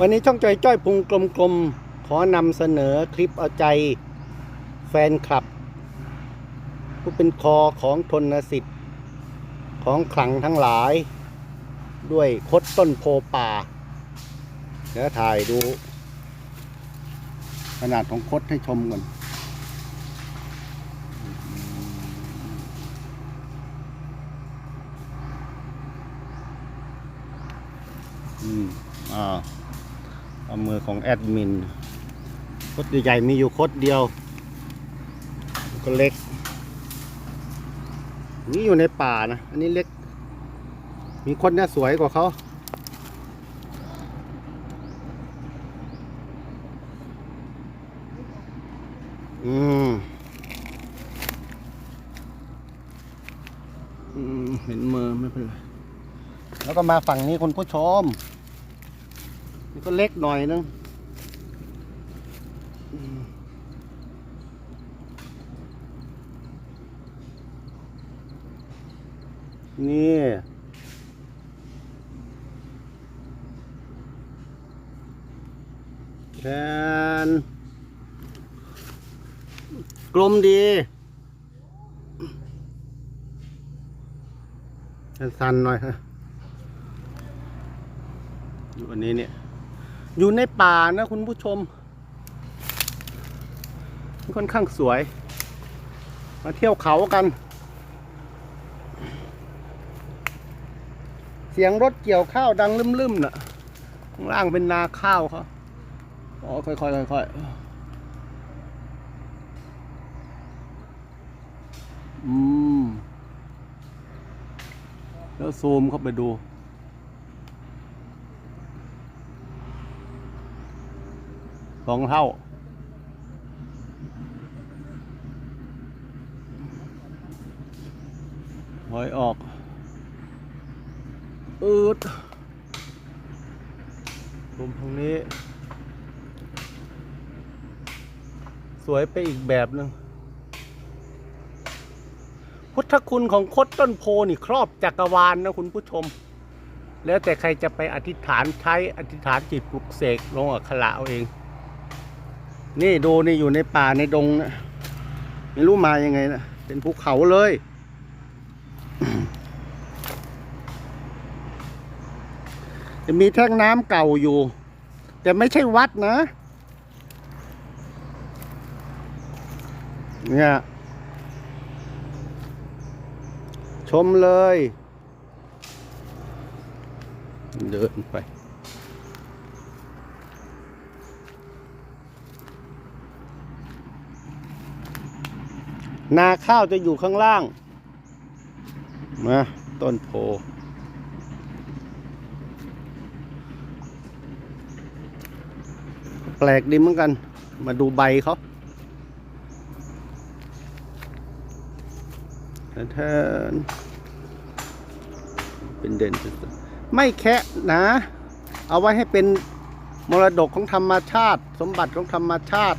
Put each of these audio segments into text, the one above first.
วันนี้ช่องจอยจ้อยพุงกลมๆ ขอนำเสนอคลิปเอาใจแฟนคลับ ผู้เป็นคอของทนสิทธิ์ ของขลังทั้งหลาย ด้วยคดต้นโพป่า เดี๋ยวถ่ายดู ขนาดของคดให้ชมก่อนอืมอ่า เอามือของแอดมินคดใหญ่ๆมีอยู่คดเดียว ก็เล็ก นี่อยู่ในป่านะ อันนี้เล็ก มีคนเนี่ยสวยกว่าเขาอืมอืมเห็นมือไม่เป็นไร แล้วก็มาฝั่งนี้คุณผู้ชม นี่ก็เล็กหน่อยนึงนี่แคนกลมดีสั้นหน่อยฮะอยู่อันนี้เนี่ย อยู่ในป่านะคุณผู้ชม ค่อนข้างสวย มาเที่ยวเขากัน เสียงรถเกี่ยวข้าวดังลืมๆน่ะ ข้างล่างเป็นนาข้าวเขาอ๋อ ค่อยๆค่อยๆอืม แล้วซูมเข้าไปดู สองเท่า หอยออกอืดรวมทางนี้ สวยไปอีกแบบหนึ่งพุทธคุณของคดต้นโพนี่ครอบจักรวาลนะคุณผู้ชม แล้วแต่ใครจะไปอธิษฐานใช้อธิษฐานจิตปลุกเสกลงอักขระเอาเอง นี่ดูนี่อยู่ในป่าในดงนะไม่รู้มายังไงนะเป็นภูเขาเลย จะมีแท่งน้ำเก่าอยู่ แต่ไม่ใช่วัดนะ เนี่ย ชมเลย เดินไป นาข้าวจะอยู่ข้างล่างมาต้นโพแปลกดีเหมือนกัน มาดูใบเขาแทนเป็นเด่นไม่แคะนะ เอาไว้ให้เป็นมรดกของธรรมชาติ สมบัติของธรรมชาติ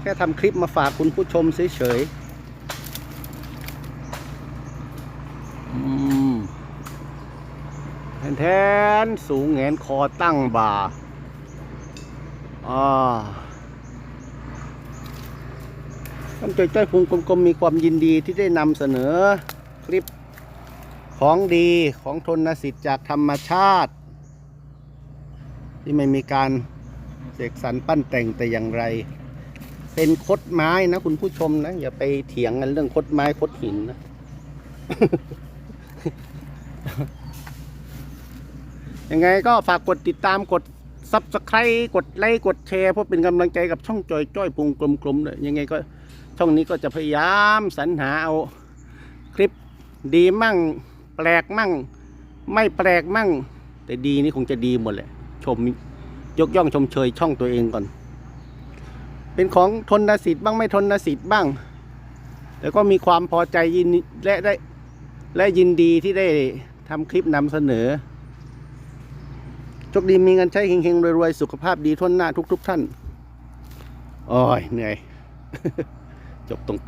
แค่ทำคลิปมาฝากคุณผู้ชมเฉยๆ อืม แทนๆสูงแงนคอตั้งบ่าอ่าท่านจ้อยจ้อยพุงกลมๆมีความยินดีที่ได้นำเสนอคลิปของดีของทนสิทธิ์จากธรรมชาติ ที่ไม่มีการเสกสรรปั้นแต่งแต่อย่างไร เป็นคดไม้นะคุณผู้ชมนะ อย่าไปเถียงกันเรื่องคดไม้คดหินนะ ยังไงก็ฝากกดติดตามกดซับสไครต์กดไลค์กดแชร์เพื่อเป็นกำลังใจกับช่องจอยจ้อยพุงกลมๆเลยยังไงก็ช่องนี้ก็จะพยายามสรรหาเอาคลิปดีมั่ง แปลกมั่ง ไม่แปลกมั่ง แต่ดีนี่คงจะดีหมดแหละ ชมยกย่องชมเชยช่องตัวเองก่อน เป็นของทนสิทธิ์บ้างไม่ทนสิทธิ์บ้าง แต่ก็มีความพอใจยินและได้และยินดีที่ได้ ทำคลิปนำเสนอโชคดีมีเงินใช้เฮงๆรวยๆ สุขภาพดีทนหน้าทุก ๆ ท่านโอ้ยเหนื่อย จบตรง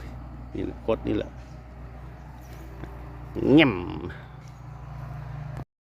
นี่แหละกดนี่แหละเง่ยม